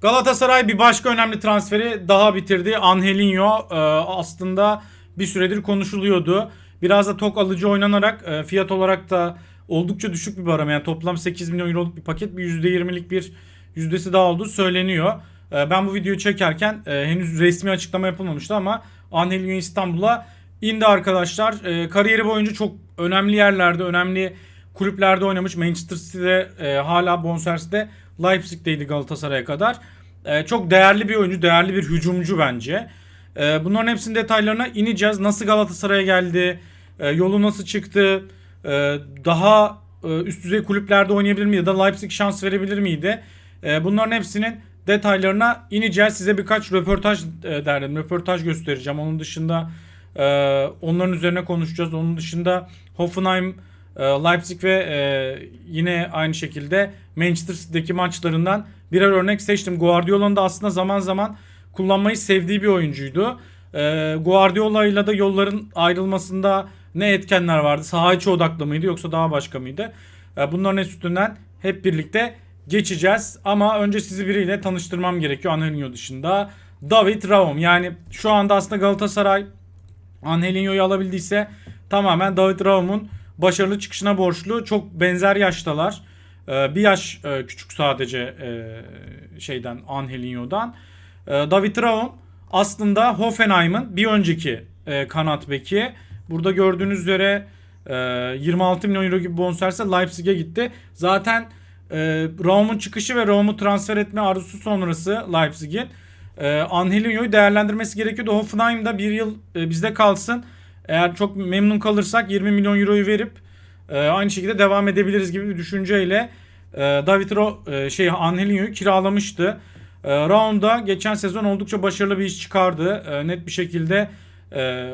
Galatasaray bir başka önemli transferi daha bitirdi. Angelinho e, aslında bir süredir konuşuluyordu. Biraz da tok alıcı oynanarak e, fiyat olarak da oldukça düşük bir barama. Yani toplam 8 milyon euroluk bir paket bir %20'lik bir yüzdesi daha olduğu söyleniyor. E, ben bu videoyu çekerken henüz resmi açıklama yapılmamıştı ama Angelinho İstanbul'a indi arkadaşlar. E, kariyeri boyunca çok önemli yerlerde, önemli kulüplerde oynamış. Manchester City'de hala bonserviste Leipzig'teydi Galatasaray'a kadar. E, çok değerli bir oyuncu, değerli bir hücumcu bence. E, bunların hepsinin detaylarına ineceğiz. Nasıl Galatasaray'a geldi, e, yolu nasıl çıktı, e, daha e, üst düzey kulüplerde oynayabilir miydi ya da Leipzig şans verebilir miydi? E, bunların hepsinin detaylarına ineceğiz. Size birkaç röportaj e, derdim, röportaj göstereceğim. Onun dışında e, onların üzerine konuşacağız. Onun dışında Hoffenheim, Leipzig ve e, yine aynı şekilde Manchester City'deki maçlarından birer örnek seçtim. Guardiola'nın da aslında zaman zaman kullanmayı sevdiği bir oyuncuydu. E, Guardiola ile de yolların ayrılmasında ne etkenler vardı? Saha içi odaklı mıydı yoksa daha başka mıydı? E, bunların üstünden hep birlikte geçeceğiz. Ama önce sizi biriyle tanıştırmam gerekiyor Angelinho dışında. David Raum yani şu anda aslında Galatasaray Angelinho'yu alabildiyse tamamen David Raum'un başarılı çıkışına borçlu. Çok benzer yaştalar. Ee, bir yaş e, küçük sadece e, şeyden Angelinho'dan. Ee, David Raum aslında Hoffenheim'ın bir önceki e, kanat beki. Burada gördüğünüz üzere e, 26 milyon euro gibi bonservise Leipzig'e gitti. Zaten Raum'un çıkışı ve Raum'u transfer etme arzusu sonrası Leipzig'in Angelinho'yu değerlendirmesi gerekiyordu. Hoffenheim'da bir yıl bizde kalsın. Eğer çok memnun kalırsak 20 milyon euroyu verip e, aynı şekilde devam edebiliriz gibi bir düşünceyle e, David Ro e, şey Angelinho'yu kiralamıştı. E, Raum'da geçen sezon oldukça başarılı bir iş çıkardı. E, net bir şekilde e,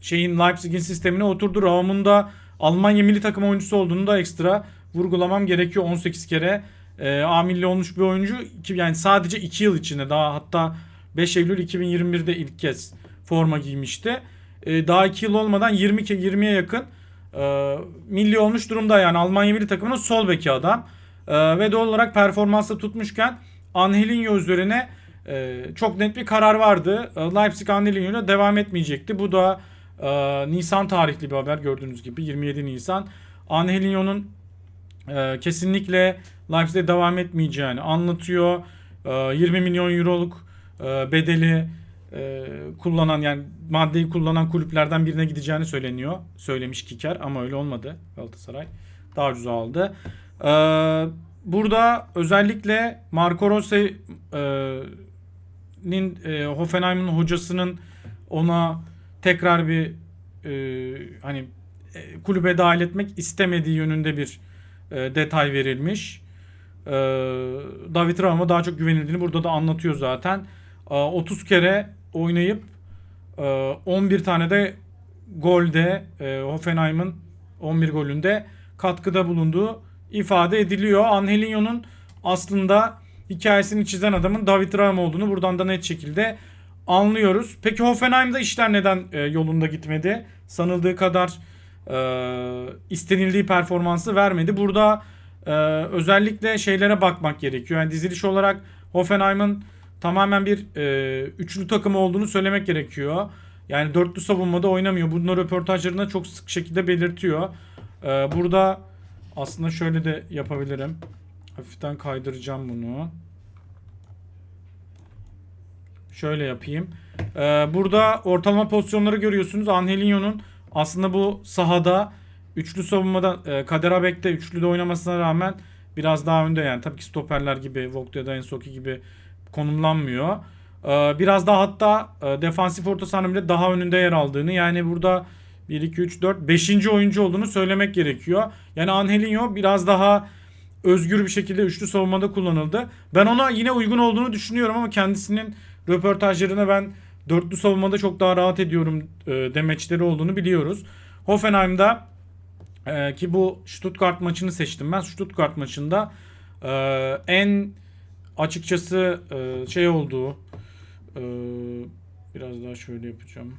şeyin Leipzig'in sistemine oturdu. Raum'un da Almanya milli takım oyuncusu olduğunu da ekstra vurgulamam gerekiyor. 18 kere e, A milli olmuş bir oyuncu. Yani sadece 2 yıl içinde daha hatta 5 Eylül 2021'de ilk kez forma giymişti. E, daha 2 yıl olmadan 20 ke- 20'ye yakın e, milli olmuş durumda yani Almanya milli takımının sol beki adam. E, ve doğal olarak performansı tutmuşken Angelinho üzerine e, çok net bir karar vardı. E, Leipzig Angelinho'yla devam etmeyecekti. Bu da e, Nisan tarihli bir haber gördüğünüz gibi 27 Nisan. Angelinho'nun e, kesinlikle Leipzig'de devam etmeyeceğini anlatıyor. E, 20 milyon euroluk e, bedeli e, kullanan yani maddeyi kullanan kulüplerden birine gideceğini söyleniyor. Söylemiş Kiker ama öyle olmadı Galatasaray. Daha ucuz aldı. E, burada özellikle Marco Rossi'nin e, Hoffenheim'in hocasının ona tekrar bir e, hani e, kulübe dahil etmek istemediği yönünde bir e, detay verilmiş. E, David Raum'a daha çok güvenildiğini burada da anlatıyor zaten. E, 30 kere oynayıp e, 11 tane de golde e, Hoffenheim'ın 11 golünde katkıda bulunduğu ifade ediliyor. Angelinho'nun aslında hikayesini çizen adamın David Raum olduğunu buradan da net şekilde anlıyoruz. Peki Hoffenheim'da işler neden e, yolunda gitmedi? Sanıldığı kadar e, istenildiği performansı vermedi. Burada e, özellikle şeylere bakmak gerekiyor. Yani diziliş olarak Hoffenheim'ın tamamen bir e, üçlü takımı olduğunu söylemek gerekiyor. Yani dörtlü savunmada oynamıyor. Bunun röportajlarında çok sık şekilde belirtiyor. E, burada aslında şöyle de yapabilirim. Hafiften kaydıracağım bunu. Şöyle yapayım. Ee, burada ortalama pozisyonları görüyorsunuz. Angelinho'nun aslında bu sahada üçlü savunmada e, Kader Abek'te üçlüde oynamasına rağmen biraz daha önde yani. Tabii ki stoperler gibi, Vogto ya da Ensoki gibi konumlanmıyor. Ee, biraz daha hatta e, defansif orta sahanın bile daha önünde yer aldığını yani burada 1, 2, 3, 4, 5. oyuncu olduğunu söylemek gerekiyor. Yani Angelinho biraz daha özgür bir şekilde üçlü savunmada kullanıldı. Ben ona yine uygun olduğunu düşünüyorum ama kendisinin röportajlarına ben dörtlü savunmada çok daha rahat ediyorum e, demeçleri olduğunu biliyoruz. Hoffenheim'da e, ki bu Stuttgart maçını seçtim ben. Stuttgart maçında e, en açıkçası e, şey olduğu e, biraz daha şöyle yapacağım.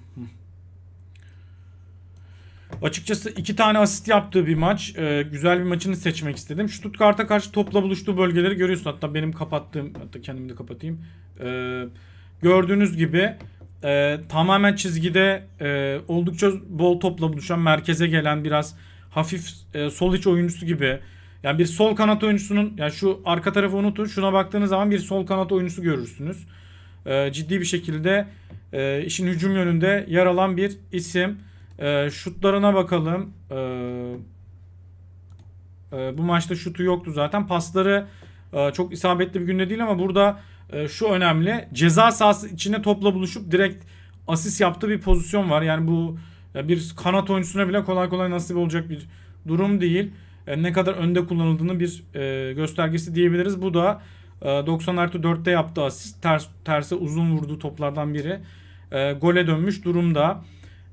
Açıkçası iki tane asist yaptığı bir maç. Ee, güzel bir maçını seçmek istedim. Stuttgart'a karşı topla buluştuğu bölgeleri görüyorsun. Hatta benim kapattığım, hatta kendimi de kapatayım. Ee, gördüğünüz gibi e, tamamen çizgide e, oldukça bol topla buluşan, merkeze gelen biraz hafif e, sol iç oyuncusu gibi. Yani bir sol kanat oyuncusunun, yani şu arka tarafı unutun. Şuna baktığınız zaman bir sol kanat oyuncusu görürsünüz. Ee, ciddi bir şekilde e, işin hücum yönünde yer alan bir isim. E, şutlarına bakalım. E, e, bu maçta şutu yoktu zaten. Pasları e, çok isabetli bir günde değil ama burada e, şu önemli. Ceza sahası içine topla buluşup direkt asist yaptığı bir pozisyon var. Yani bu ya bir kanat oyuncusuna bile kolay kolay nasip olacak bir durum değil. E, ne kadar önde kullanıldığını bir e, göstergesi diyebiliriz. Bu da e, 90 artı 4'te yaptığı asist. Ters, terse uzun vurduğu toplardan biri. E, gole dönmüş durumda.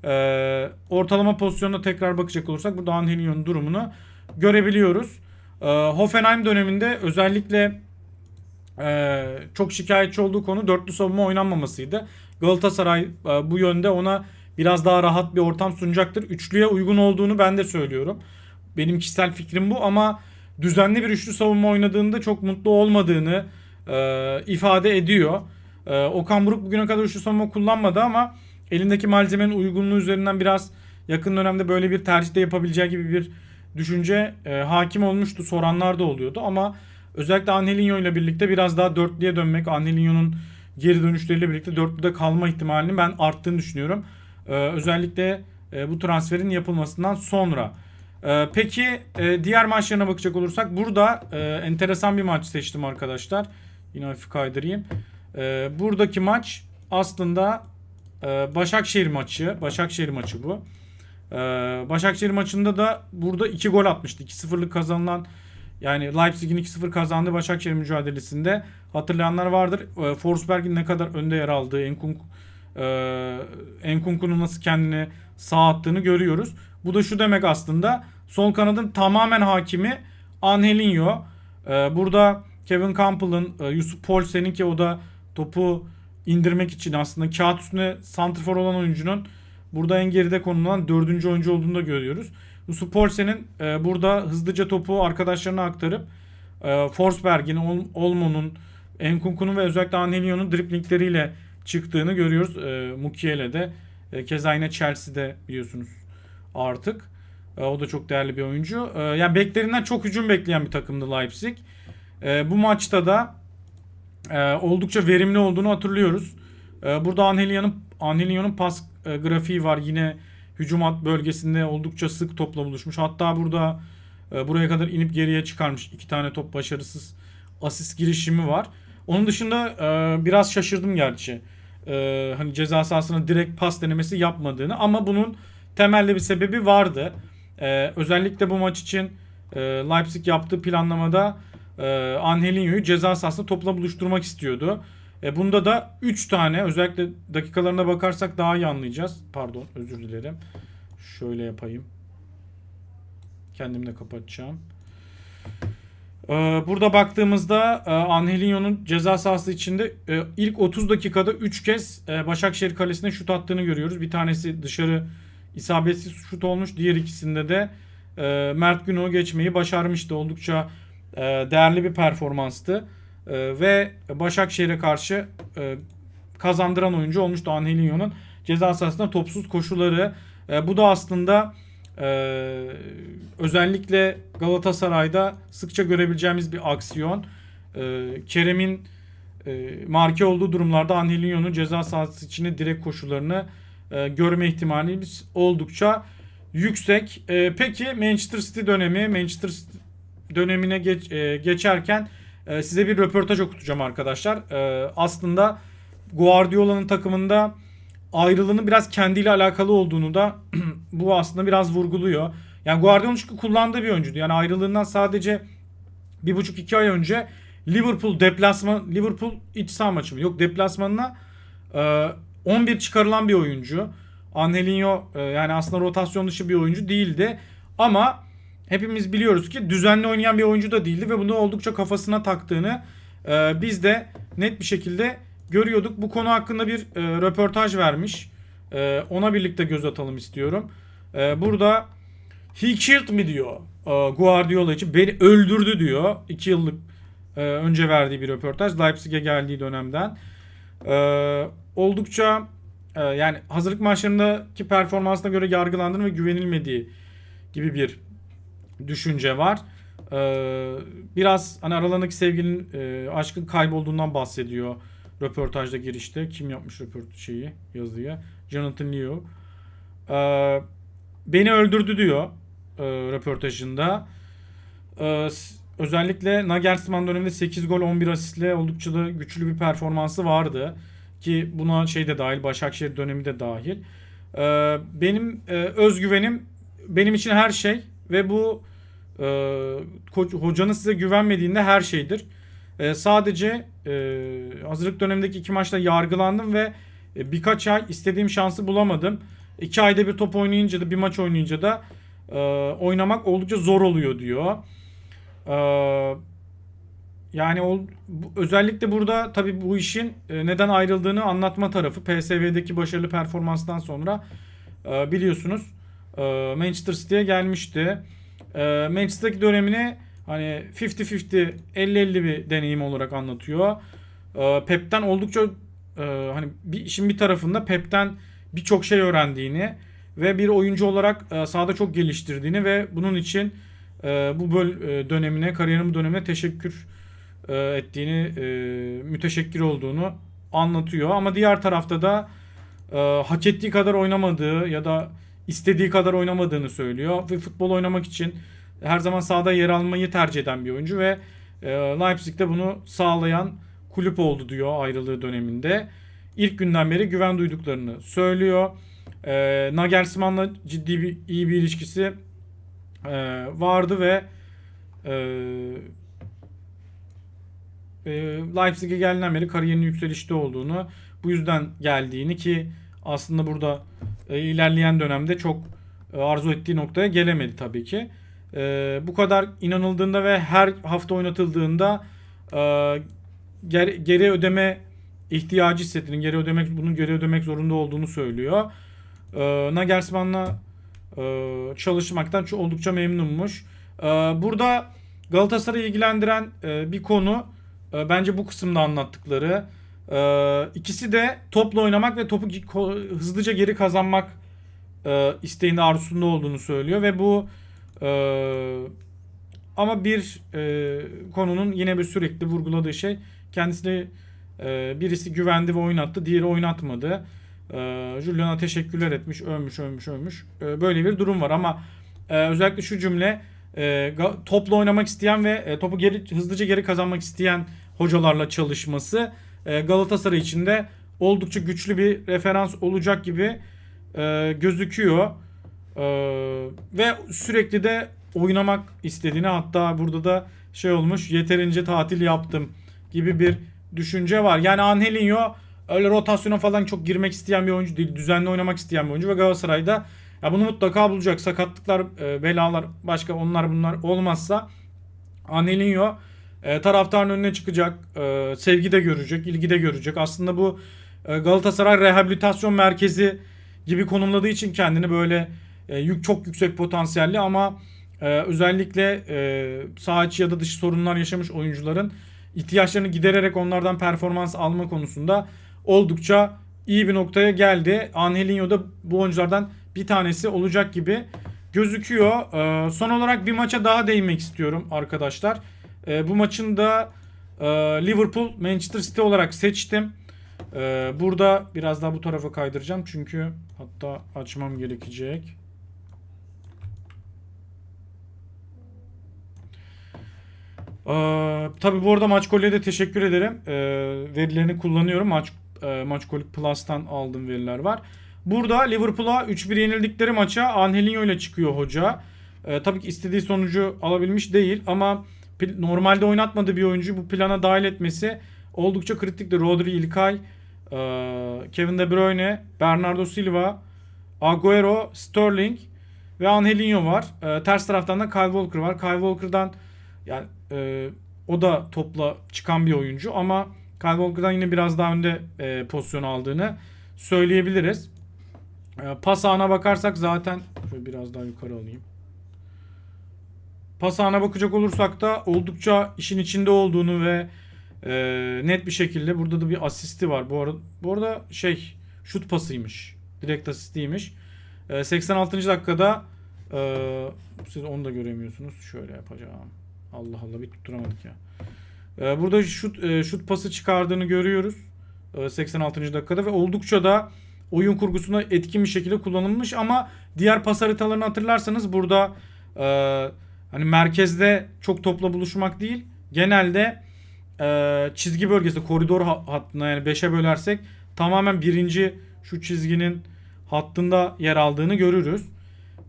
E, ortalama pozisyonda tekrar bakacak olursak burada Angelinho'nun durumunu görebiliyoruz. E, Hoffenheim döneminde özellikle e, çok şikayetçi olduğu konu dörtlü savunma oynanmamasıydı. Galatasaray e, bu yönde ona biraz daha rahat bir ortam sunacaktır. Üçlüye uygun olduğunu ben de söylüyorum. Benim kişisel fikrim bu ama düzenli bir üçlü savunma oynadığında çok mutlu olmadığını e, ifade ediyor. E, Okan Buruk bugüne kadar üçlü savunma kullanmadı ama elindeki malzemenin uygunluğu üzerinden biraz yakın dönemde böyle bir tercihte yapabileceği gibi bir düşünce e, hakim olmuştu. Soranlar da oluyordu ama özellikle Angelinho ile birlikte biraz daha dörtlüye dönmek, Angelinho'nun geri dönüşleriyle birlikte dörtlüde kalma ihtimalinin ben arttığını düşünüyorum. E, özellikle e, bu transferin yapılmasından sonra. E, peki e, diğer maçlarına bakacak olursak burada e, enteresan bir maç seçtim arkadaşlar. Yine hafif kaydırayım. E, buradaki maç aslında e, Başakşehir maçı. Başakşehir maçı bu. E, Başakşehir maçında da burada 2 gol atmıştı. 2-0'lık kazanılan yani Leipzig'in 2-0 kazandığı Başakşehir mücadelesinde hatırlayanlar vardır. E, Forsberg'in ne kadar önde yer aldığı, Enkunk e, Enkunku'nun nasıl kendini sağ attığını görüyoruz. Bu da şu demek aslında sol kanadın tamamen hakimi Angelinho. E, burada Kevin Campbell'ın, e, Yusuf Poulsen'in ki o da topu indirmek için aslında kağıt üstüne santrfor olan oyuncunun burada en geride konulan dördüncü oyuncu olduğunu da görüyoruz. Yusuf Poulsen'in e, burada hızlıca topu arkadaşlarına aktarıp e, Forsberg'in, Ol- Olmo'nun, Enkunku'nun ve özellikle Angelinho'nun driplingleriyle çıktığını görüyoruz. E, Mukiele'de. E, keza yine Chelsea'de biliyorsunuz artık. E, o da çok değerli bir oyuncu. E, yani beklerinden çok hücum bekleyen bir takımdı Leipzig. E, bu maçta da oldukça verimli olduğunu hatırlıyoruz. Burada Angelinho'nun Angelinho'nun pas grafiği var. Yine hücum bölgesinde oldukça sık topla buluşmuş. Hatta burada buraya kadar inip geriye çıkarmış. iki tane top başarısız asist girişimi var. Onun dışında biraz şaşırdım gerçi. Hani ceza sahasına direkt pas denemesi yapmadığını ama bunun temelde bir sebebi vardı. E, özellikle bu maç için e, Leipzig yaptığı planlamada e, Angelinho'yu ceza sahasında topla buluşturmak istiyordu. E, bunda da 3 tane özellikle dakikalarına bakarsak daha iyi anlayacağız. Pardon özür dilerim. Şöyle yapayım. Kendim de kapatacağım. Ee, Burada baktığımızda e, Angelinho'nun ceza sahası içinde e, ilk 30 dakikada 3 kez e, Başakşehir kalesine şut attığını görüyoruz. Bir tanesi dışarı isabetsiz şut olmuş. Diğer ikisinde de e, Mert Günok'u geçmeyi başarmıştı. Oldukça e, değerli bir performanstı. E, Ve Başakşehir'e karşı e, kazandıran oyuncu olmuştu Angelinho'nun ceza sahasında topsuz koşuları. E, Bu da aslında e, özellikle Galatasaray'da sıkça görebileceğimiz bir aksiyon. E, Kerem'in e, marke olduğu durumlarda Angelinho'nun ceza sahası içine direkt koşularını e, görme ihtimalimiz oldukça yüksek. E, peki Manchester City dönemi, Manchester City dönemine geç, e, geçerken e, size bir röportaj okutacağım arkadaşlar. E, aslında Guardiola'nın takımında ayrılığının biraz kendiyle alakalı olduğunu da bu aslında biraz vurguluyor. Yani Guardiola çünkü kullandığı bir oyuncuydu. Yani ayrılığından sadece bir buçuk iki ay önce Liverpool deplasman Liverpool iç saha maçı mı? Yok deplasmanına e, 11 çıkarılan bir oyuncu. Angelinho e, yani aslında rotasyon dışı bir oyuncu değildi. Ama hepimiz biliyoruz ki düzenli oynayan bir oyuncu da değildi ve bunu oldukça kafasına taktığını e, biz de net bir şekilde görüyorduk. Bu konu hakkında bir e, röportaj vermiş. Ona birlikte göz atalım istiyorum. Burada he killed me diyor Guardiola için. Beni öldürdü diyor. 2 yıllık önce verdiği bir röportaj. Leipzig'e geldiği dönemden. E, oldukça e, yani hazırlık maçlarındaki performansına göre yargılandığını ve güvenilmediği gibi bir düşünce var. Ee, biraz hani aralarındaki sevginin e, aşkın kaybolduğundan bahsediyor röportajda girişte. Kim yapmış röport şeyi yazıyı? Jonathan Liu. Ee, beni öldürdü diyor e, röportajında. Ee, özellikle Nagelsmann döneminde 8 gol 11 asistle oldukça da güçlü bir performansı vardı. Ki buna şey de dahil Başakşehir dönemi de dahil. Ee, benim e, özgüvenim benim için her şey ve bu e, hocanın size güvenmediğinde her şeydir. E, sadece e, hazırlık dönemindeki iki maçta yargılandım ve e, birkaç ay istediğim şansı bulamadım. İki ayda bir top oynayınca da bir maç oynayınca da e, oynamak oldukça zor oluyor diyor. E, yani bu- özellikle burada tabii bu işin e, neden ayrıldığını anlatma tarafı PSV'deki başarılı performanstan sonra e, biliyorsunuz e, Manchester City'ye gelmişti. E, Manchester'daki dönemini hani 50-50 50-50 bir deneyim olarak anlatıyor. E, Pep'ten oldukça hani bir işin bir tarafında Pep'ten birçok şey öğrendiğini ve bir oyuncu olarak e, sahada çok geliştirdiğini ve bunun için e, bu böl e, dönemine, kariyerin bu dönemine teşekkür e, ettiğini, e, müteşekkir olduğunu anlatıyor. Ama diğer tarafta da e, hak ettiği kadar oynamadığı ya da istediği kadar oynamadığını söylüyor. Ve futbol oynamak için her zaman sahada yer almayı tercih eden bir oyuncu ve e, Leipzig'te bunu sağlayan kulüp oldu diyor ayrılığı döneminde. İlk günden beri güven duyduklarını söylüyor. E, Nagelsmann'la ciddi bir iyi bir ilişkisi e, vardı ve e, e, Leipzig'e geldiğinden beri kariyerinin yükselişte olduğunu, bu yüzden geldiğini ki aslında burada e, ilerleyen dönemde çok e, arzu ettiği noktaya gelemedi tabii ki. E, bu kadar inanıldığında ve her hafta oynatıldığında e, geri, geri ödeme ihtiyacı hissettiğini, geri ödemek bunun geri ödemek zorunda olduğunu söylüyor. E, Nagelsmann'la çalışmaktan çok oldukça memnunmuş. E, burada Galatasaray'ı ilgilendiren e, bir konu e, bence bu kısımda anlattıkları. E, ikisi de topla oynamak ve topu hızlıca geri kazanmak e, isteğinde arzusunda olduğunu söylüyor ve bu ama bir konunun yine bir sürekli vurguladığı şey kendisini birisi güvendi ve oynattı, diğeri oynatmadı. E, Julian'a teşekkürler etmiş, övmüş, övmüş, övmüş. E, böyle bir durum var ama e, özellikle şu cümle e, topla oynamak isteyen ve e, topu geri hızlıca geri kazanmak isteyen hocalarla çalışması Galatasaray için de oldukça güçlü bir referans olacak gibi gözüküyor. Ve sürekli de oynamak istediğini hatta burada da şey olmuş yeterince tatil yaptım gibi bir düşünce var. Yani Angelinho öyle rotasyona falan çok girmek isteyen bir oyuncu değil. Düzenli oynamak isteyen bir oyuncu ve Galatasaray'da ya bunu mutlaka bulacak. Sakatlıklar, e, belalar, başka onlar bunlar olmazsa Angelinho e, taraftarın önüne çıkacak. E, sevgi de görecek, ilgi de görecek. Aslında bu e, Galatasaray rehabilitasyon merkezi gibi konumladığı için kendini böyle e, yük çok yüksek potansiyelli ama e, özellikle e, sağ içi ya da dışı sorunlar yaşamış oyuncuların ihtiyaçlarını gidererek onlardan performans alma konusunda oldukça iyi bir noktaya geldi. Angelinho da bu oyunculardan bir tanesi olacak gibi gözüküyor. E, son olarak bir maça daha değinmek istiyorum arkadaşlar. E, bu maçın da e, Liverpool Manchester City olarak seçtim. E, burada biraz daha bu tarafa kaydıracağım çünkü hatta açmam gerekecek. Ee, tabii bu arada Maçkolik'e de teşekkür ederim. Ee, verilerini kullanıyorum. Maç e, Maçkolik Plus'tan aldığım veriler var. Burada Liverpool'a 3-1 yenildikleri maça Angelinho ile çıkıyor hoca. Ee, tabii ki istediği sonucu alabilmiş değil ama normalde oynatmadığı bir oyuncuyu bu plana dahil etmesi oldukça kritikti. Rodri, İlkay, e, Kevin De Bruyne, Bernardo Silva, Agüero, Sterling ve Angelinho var. Ee, ters taraftan da Kyle Walker var. Kyle Walker'dan yani e, o da topla çıkan bir oyuncu ama Kyle Walker'dan yine biraz daha önde e, pozisyon aldığını söyleyebiliriz. E, pas ağına bakarsak zaten Şöyle biraz daha yukarı alayım. Pas ağına bakacak olursak da oldukça işin içinde olduğunu ve e, net bir şekilde burada da bir asisti var. Bu arada, bu arada şey şut pasıymış. Direkt asistiymiş. E, 86. dakikada e, siz onu da göremiyorsunuz. Şöyle yapacağım. Allah Allah bir tutturamadık ya. E, burada şut e, şut pası çıkardığını görüyoruz. E, 86. dakikada ve oldukça da oyun kurgusuna etkin bir şekilde kullanılmış ama diğer pas haritalarını hatırlarsanız burada e, hani merkezde çok topla buluşmak değil genelde e, çizgi bölgesi koridor ha- hattına yani 5'e bölersek tamamen birinci şu çizginin hattında yer aldığını görürüz.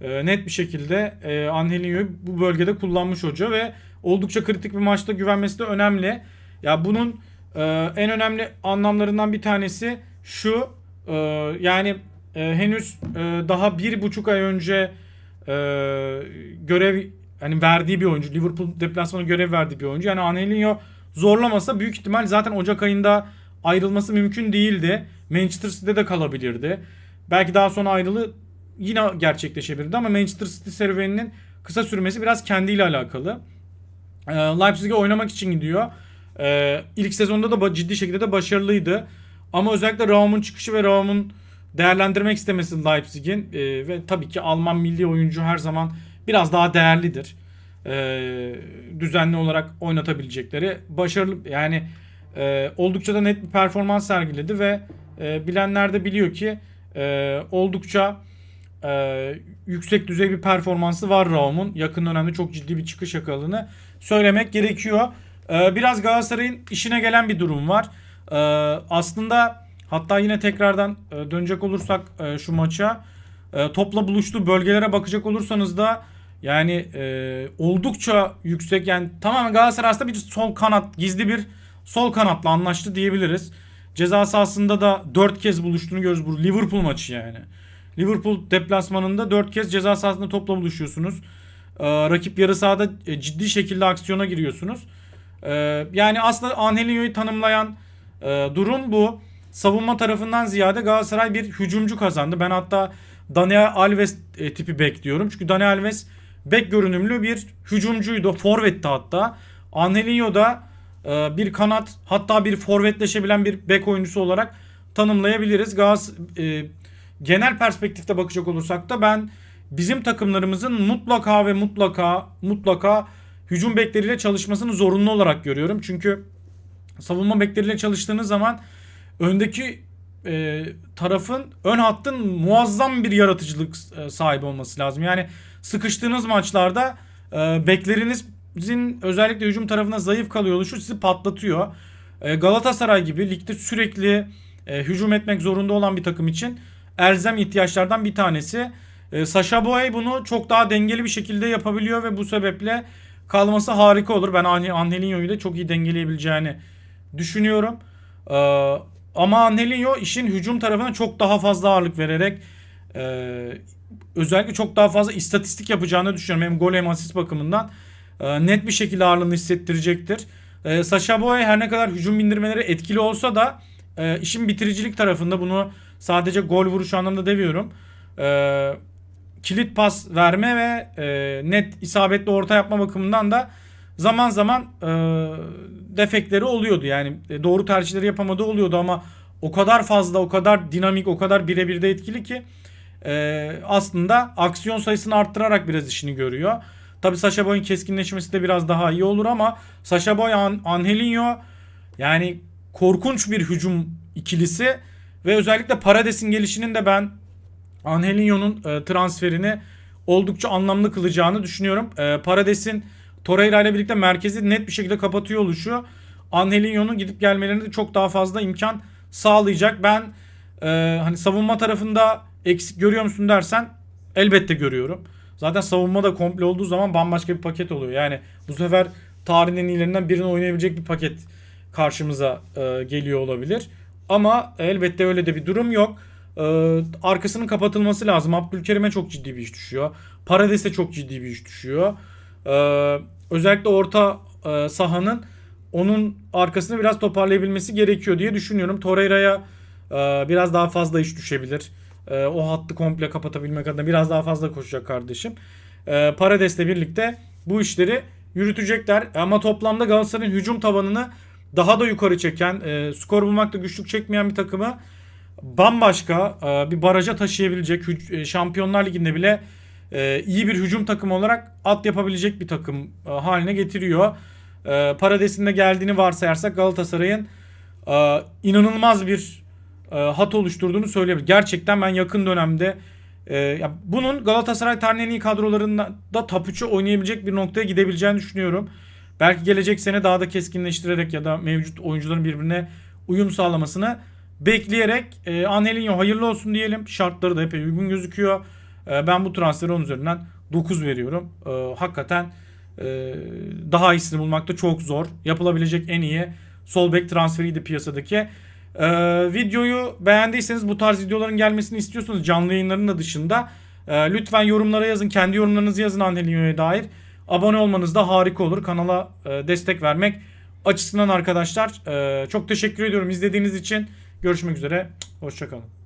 E, net bir şekilde e, Angelinho'yu bu bölgede kullanmış hoca ve oldukça kritik bir maçta güvenmesi de önemli. Ya bunun e, en önemli anlamlarından bir tanesi şu e, yani e, henüz e, daha bir buçuk ay önce e, görev hani verdiği bir oyuncu Liverpool deplasmanı görev verdiği bir oyuncu yani Angelinho zorlamasa büyük ihtimal zaten Ocak ayında ayrılması mümkün değildi. Manchester City'de de kalabilirdi. Belki daha sonra ayrılığı yine gerçekleşebilirdi ama Manchester City serüveninin kısa sürmesi biraz kendiyle alakalı. Ee, Leipzig'e oynamak için gidiyor. Ee, ilk sezonda da ciddi şekilde de başarılıydı. Ama özellikle Raum'un çıkışı ve Raum'un değerlendirmek istemesi Leipzig'in ee, ve tabii ki Alman milli oyuncu her zaman biraz daha değerlidir. Ee, düzenli olarak oynatabilecekleri başarılı yani e, oldukça da net bir performans sergiledi ve e, bilenler de biliyor ki e, oldukça e, yüksek düzey bir performansı var Raum'un. Yakın dönemde çok ciddi bir çıkış yakaladığını söylemek gerekiyor. E, biraz Galatasaray'ın işine gelen bir durum var. E, aslında hatta yine tekrardan e, dönecek olursak e, şu maça e, topla buluştuğu bölgelere bakacak olursanız da yani e, oldukça yüksek yani tamamen Galatasaray aslında bir sol kanat gizli bir sol kanatla anlaştı diyebiliriz. Ceza sahasında da 4 kez buluştuğunu görüyoruz. Bu Liverpool maçı yani. Liverpool deplasmanında 4 kez ceza sahasında topla buluşuyorsunuz. Ee, rakip yarı sahada e, ciddi şekilde aksiyona giriyorsunuz. Ee, yani aslında Angelinho'yu tanımlayan e, durum bu. Savunma tarafından ziyade Galatasaray bir hücumcu kazandı. Ben hatta Daniel Alves e, tipi bekliyorum. Çünkü Daniel Alves bek görünümlü bir hücumcuydu. Forvetti hatta. Angelinho da e, bir kanat hatta bir forvetleşebilen bir bek oyuncusu olarak tanımlayabiliriz. Gaz e, genel perspektifte bakacak olursak da ben bizim takımlarımızın mutlaka ve mutlaka mutlaka hücum bekleriyle çalışmasını zorunlu olarak görüyorum. Çünkü savunma bekleriyle çalıştığınız zaman öndeki e, tarafın ön hattın muazzam bir yaratıcılık e, sahibi olması lazım. Yani sıkıştığınız maçlarda e, beklerinizin özellikle hücum tarafına zayıf kalıyor oluşu sizi patlatıyor. E, Galatasaray gibi ligde sürekli e, hücum etmek zorunda olan bir takım için elzem ihtiyaçlardan bir tanesi. E, Sasha Boy bunu çok daha dengeli bir şekilde yapabiliyor ve bu sebeple kalması harika olur. Ben An- Angelinho'yu da çok iyi dengeleyebileceğini düşünüyorum. E, ama Angelinho işin hücum tarafına çok daha fazla ağırlık vererek e, özellikle çok daha fazla istatistik yapacağını düşünüyorum. Hem gol hem asist bakımından e, net bir şekilde ağırlığını hissettirecektir. E, Sasha Boy her ne kadar hücum bindirmeleri etkili olsa da e, işin bitiricilik tarafında bunu sadece gol vuruşu anlamında demiyorum. E, kilit pas verme ve e, net isabetli orta yapma bakımından da zaman zaman e, defekleri oluyordu. Yani e, doğru tercihleri yapamadığı oluyordu ama o kadar fazla, o kadar dinamik, o kadar birebir de etkili ki e, aslında aksiyon sayısını arttırarak biraz işini görüyor. Tabi Sasha Boy'un keskinleşmesi de biraz daha iyi olur ama Sasha Boy, An- Angelinho yani korkunç bir hücum ikilisi ve özellikle Parades'in gelişinin de ben Angelinho'nun e, transferini oldukça anlamlı kılacağını düşünüyorum. E, Parades'in Torreira ile birlikte merkezi net bir şekilde kapatıyor oluşu Angelinho'nun gidip gelmelerine de çok daha fazla imkan sağlayacak. Ben e, hani savunma tarafında eksik görüyor musun dersen elbette görüyorum. Zaten savunma da komple olduğu zaman bambaşka bir paket oluyor. Yani bu sefer tarihin en iyilerinden birini oynayabilecek bir paket karşımıza e, geliyor olabilir. Ama elbette öyle de bir durum yok. E, arkasının kapatılması lazım. Abdülkerim'e çok ciddi bir iş düşüyor. Parades'e çok ciddi bir iş düşüyor. E, özellikle orta e, sahanın onun arkasını biraz toparlayabilmesi gerekiyor diye düşünüyorum. Torreira'ya e, biraz daha fazla iş düşebilir. E, o hattı komple kapatabilmek adına biraz daha fazla koşacak kardeşim. E, Parades'le birlikte bu işleri yürütecekler. Ama toplamda Galatasaray'ın hücum tabanını daha da yukarı çeken, e, skor bulmakta güçlük çekmeyen bir takımı bambaşka e, bir baraja taşıyabilecek hüc- e, Şampiyonlar Ligi'nde bile e, iyi bir hücum takımı olarak at yapabilecek bir takım e, haline getiriyor. E, Parades'in de geldiğini varsayarsak Galatasaray'ın e, inanılmaz bir e, hat oluşturduğunu söyleyebiliriz. Gerçekten ben yakın dönemde e, ya bunun Galatasaray tarihinin kadrolarında da 3'ü oynayabilecek bir noktaya gidebileceğini düşünüyorum. Belki gelecek sene daha da keskinleştirerek ya da mevcut oyuncuların birbirine uyum sağlamasını bekleyerek e, Angelinho hayırlı olsun diyelim. Şartları da epey uygun gözüküyor. E, ben bu transferi 10 üzerinden 9 veriyorum. E, hakikaten e, daha iyisini bulmakta çok zor. Yapılabilecek en iyi sol bek transferiydi piyasadaki. E, videoyu beğendiyseniz bu tarz videoların gelmesini istiyorsanız canlı yayınların da dışında e, lütfen yorumlara yazın. Kendi yorumlarınızı yazın Angelinho'ya dair. Abone olmanız da harika olur. Kanala e, destek vermek açısından arkadaşlar. E, çok teşekkür ediyorum izlediğiniz için. Görüşmek üzere. Hoşçakalın.